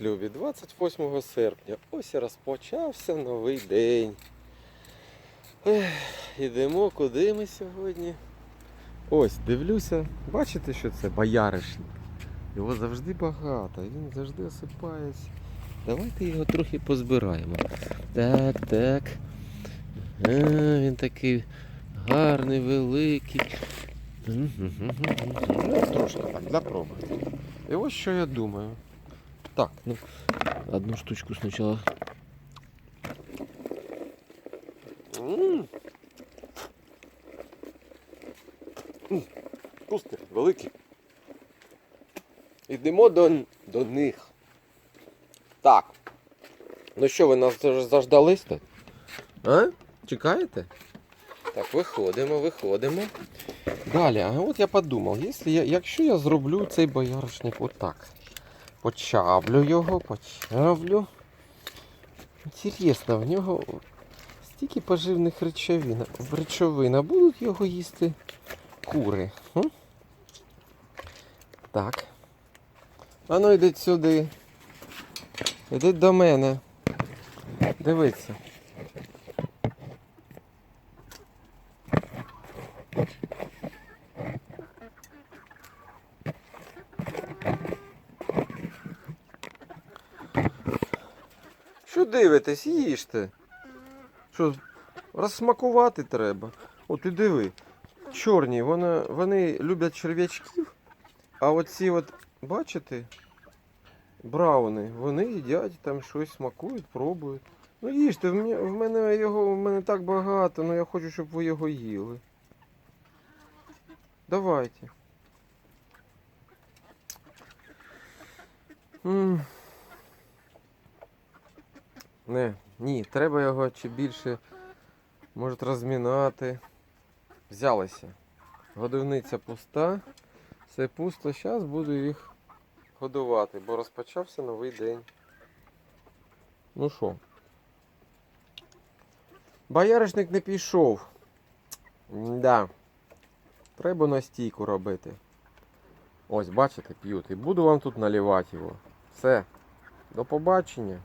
Любі, 28 серпня. Ось і розпочався новий день. Ех, ідемо, куди ми сьогодні? Ось, дивлюся, бачите, що це бояришник. Його завжди багато, він завжди осипається. Давайте його трохи позбираємо. Так, так. А, він такий гарний, великий. Ну, Трошки так, проби. І ось що я думаю. Так, ну, одну штучку сначала. Вкусний, великий. Йдемо до, до них. Так. Ну що, ви нас заж- заждались тут? А? Чекаєте? Так, виходимо, виходимо. Далі, а от я подумав, якщо я, якщо я зроблю цей бояришник отак. Почавлю його, почавлю. Інтересно, в нього стільки поживних речовин. Речовин, а будуть його їсти кури. М? Так. Ну йдіть сюди. Йдіть до мене. Дивіться. Що дивитесь, їжте. Що, розсмакувати треба. От і диви. Чорні, вони, вони люблять черв'ячків, а оці от, бачите, брауни, вони їдять там щось смакують, пробують. Ну їжте, в мене, його в мене так багато, ну я хочу, щоб ви його їли. Давайте. м Не, ні, треба його чи більше, може, розмінати. Взялися. Годівниця пуста. Все пусто. Зараз буду їх годувати, бо розпочався новий день. Ну що? Бояришник не пішов. Да. Треба настійку робити. Ось, бачите, п'ють. І буду вам тут наливати його. Все. До побачення.